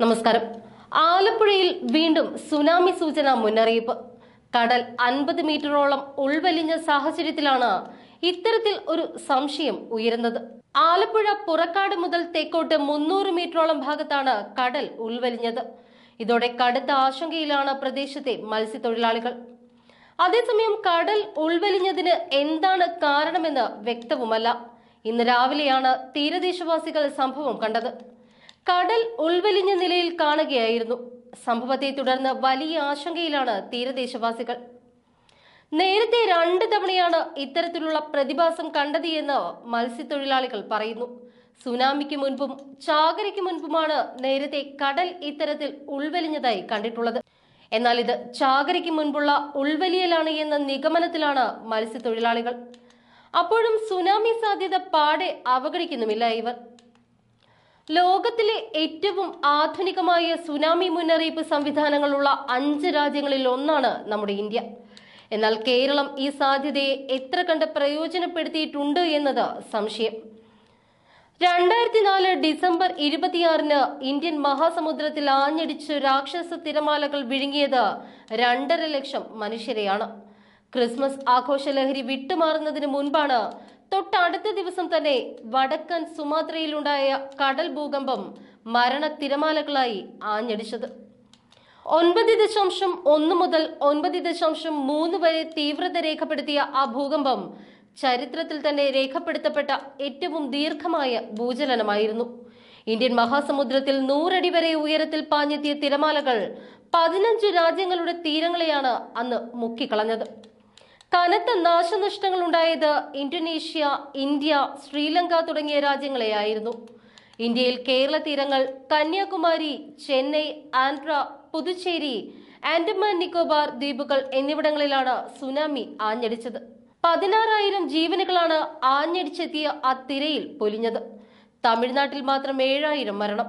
നമസ്കാരം. ആലപ്പുഴയിൽ വീണ്ടും സുനാമി സൂചന മുന്നറിയിപ്പ്. കടൽ അൻപത് മീറ്ററോളം ഉൾവലിഞ്ഞ സാഹചര്യത്തിലാണ് ഇത്തരത്തിൽ ഒരു സംശയം ഉയരുന്നത്. ആലപ്പുഴ പുറക്കാട് മുതൽ തെക്കോട്ട് മുന്നൂറ് മീറ്ററോളം ഭാഗത്താണ് കടൽ ഉൾവലിഞ്ഞത്. ഇതോടെ കടുത്ത ആശങ്കയിലാണ് പ്രദേശത്തെ മത്സ്യത്തൊഴിലാളികൾ. അതേസമയം കടൽ ഉൾവലിഞ്ഞതിന് എന്താണ് കാരണമെന്ന് വ്യക്തവുമല്ല. ഇന്ന് രാവിലെയാണ് തീരദേശവാസികൾ സംഭവം കണ്ടത്. കടൽ ഉൾവലിഞ്ഞ നിലയിൽ കാണുകയായിരുന്നു. സംഭവത്തെ തുടർന്ന് വലിയ ആശങ്കയിലാണ് തീരദേശവാസികൾ. നേരത്തെ രണ്ട് തവണയാണ് ഇത്തരത്തിലുള്ള പ്രതിഭാസം കണ്ടത് എന്ന് മത്സ്യത്തൊഴിലാളികൾ പറയുന്നു. സുനാമിക്ക് മുൻപും ചാകരയ്ക്ക് മുൻപുമാണ് നേരത്തെ കടൽ ഇത്തരത്തിൽ ഉൾവലിഞ്ഞതായി കണ്ടിട്ടുള്ളത്. എന്നാൽ ഇത് ചാകരയ്ക്ക് മുൻപുള്ള ഉൾവലിയലാണ് എന്ന നിഗമനത്തിലാണ് മത്സ്യത്തൊഴിലാളികൾ. അപ്പോഴും സുനാമി സാധ്യത പാടെ അവഗണിക്കുന്നുമില്ല ഇവർ. ലോകത്തിലെ ഏറ്റവും ആധുനികമായ സുനാമി മുന്നറിയിപ്പ് സംവിധാനങ്ങളുള്ള അഞ്ച് രാജ്യങ്ങളിൽ ഒന്നാണ് നമ്മുടെ ഇന്ത്യ. എന്നാൽ കേരളം ഈ സാധ്യതയെ എത്ര കണ്ട് പ്രയോജനപ്പെടുത്തിയിട്ടുണ്ട് എന്നത് സംശയം. രണ്ടായിരത്തി നാല് ഡിസംബർ ഇരുപത്തിയാറിന് ഇന്ത്യൻ മഹാസമുദ്രത്തിൽ ആഞ്ഞടിച്ച് രാക്ഷസ തിരമാലകൾ വിഴുങ്ങിയത് രണ്ടര ലക്ഷം മനുഷ്യരെയാണ്. ക്രിസ്മസ് ആഘോഷ ലഹരി വിട്ടുമാറുന്നതിന് മുൻപാണ് തൊട്ടടുത്ത ദിവസം തന്നെ വടക്കൻ സുമാത്രയിലുണ്ടായ കടൽ ഭൂകമ്പം മരണ തിരമാലകളായി ആഞ്ഞടിച്ചത്. ഒൻപത് ദശാംശം ഒന്ന് മുതൽ ഒൻപത് ദശാംശം മൂന്ന് വരെ തീവ്രത രേഖപ്പെടുത്തിയ ആ ഭൂകമ്പം ചരിത്രത്തിൽ തന്നെ രേഖപ്പെടുത്തപ്പെട്ട ഏറ്റവും ദീർഘമായ ഭൂചലനമായിരുന്നു. ഇന്ത്യൻ മഹാസമുദ്രത്തിൽ നൂറടി വരെ ഉയരത്തിൽ പാഞ്ഞെത്തിയ തിരമാലകൾ പതിനഞ്ച് രാജ്യങ്ങളുടെ തീരങ്ങളെയാണ് അന്ന് മുക്കിക്കളഞ്ഞത്. കനത്ത നാശനഷ്ടങ്ങൾ ഉണ്ടായത് ഇന്തോനേഷ്യ ഇന്ത്യ ശ്രീലങ്ക തുടങ്ങിയ രാജ്യങ്ങളെയായിരുന്നു. ഇന്ത്യയിൽ കേരള തീരങ്ങൾ കന്യാകുമാരി ചെന്നൈ ആന്ധ്ര പുതുച്ചേരി ആൻഡമാൻ നിക്കോബാർ ദ്വീപുകൾ എന്നിവിടങ്ങളിലാണ് സുനാമി ആഞ്ഞടിച്ചത്. പതിനാറായിരം ജീവനുകളാണ് ആഞ്ഞടിച്ചെത്തിയ ആ തിരയിൽ പൊലിഞ്ഞത്. തമിഴ്നാട്ടിൽ മാത്രം ഏഴായിരം മരണം.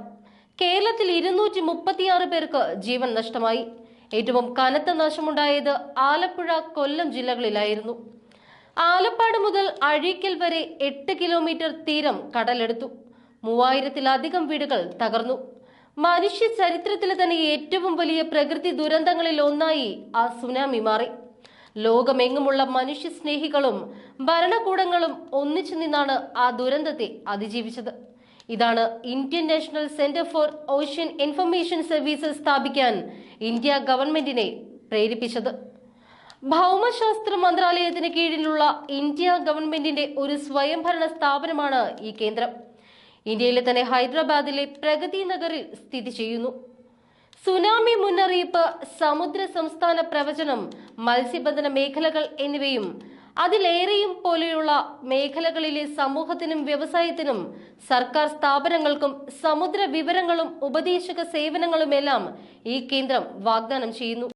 കേരളത്തിൽ ഇരുന്നൂറ്റി മുപ്പത്തിയാറ് പേർക്ക് ജീവൻ നഷ്ടമായി. ഏറ്റവും കനത്ത നാശമുണ്ടായത് ആലപ്പുഴ കൊല്ലം ജില്ലകളിലായിരുന്നു. ആലപ്പാട് മുതൽ അഴീക്കൽ വരെ എട്ട് കിലോമീറ്റർ തീരം കടലെടുത്തു. മൂവായിരത്തിലധികം വീടുകൾ തകർന്നു. മനുഷ്യ ചരിത്രത്തിലെ തന്നെ ഏറ്റവും വലിയ പ്രകൃതി ദുരന്തങ്ങളിൽ ഒന്നായി ആ സുനാമി മാറി. ലോകമെങ്ങുമുള്ള മനുഷ്യ സ്നേഹികളും ഭരണകൂടങ്ങളും ഒന്നിച്ചു നിന്നാണ് ആ ദുരന്തത്തെ അതിജീവിച്ചത്. ഇതാണ് Indian National Centre for Ocean Information Services സ്ഥാപിക്കാൻ ഇന്ത്യ ഗവൺമെന്റിനെ പ്രേരിപ്പിച്ചത്. ഭൗമശാസ്ത്ര മന്ത്രാലയത്തിന് കീഴിലുള്ള ഇന്ത്യ ഗവൺമെന്റിന്റെ ഒരു സ്വയംഭരണ സ്ഥാപനമാണ് ഈ കേന്ദ്രം. ഇന്ത്യയിലെ തന്നെ ഹൈദരാബാദിലെ പ്രഗതി നഗറിൽ സ്ഥിതി ചെയ്യുന്നു. സുനാമി മുന്നറിയിപ്പ് സമുദ്ര സംസ്ഥാന പ്രവചനം മത്സ്യബന്ധന മേഖലകൾ എന്നിവയും അതിലേറെയും പോലെയുള്ള മേഖലകളിലെ സമൂഹത്തിനും വ്യവസായത്തിനും സർക്കാർ സ്ഥാപനങ്ങൾക്കും സമുദ്ര വിവരങ്ങളും ഉപദേശക സേവനങ്ങളുമെല്ലാം ഈ കേന്ദ്രം വാഗ്ദാനം ചെയ്യുന്നു.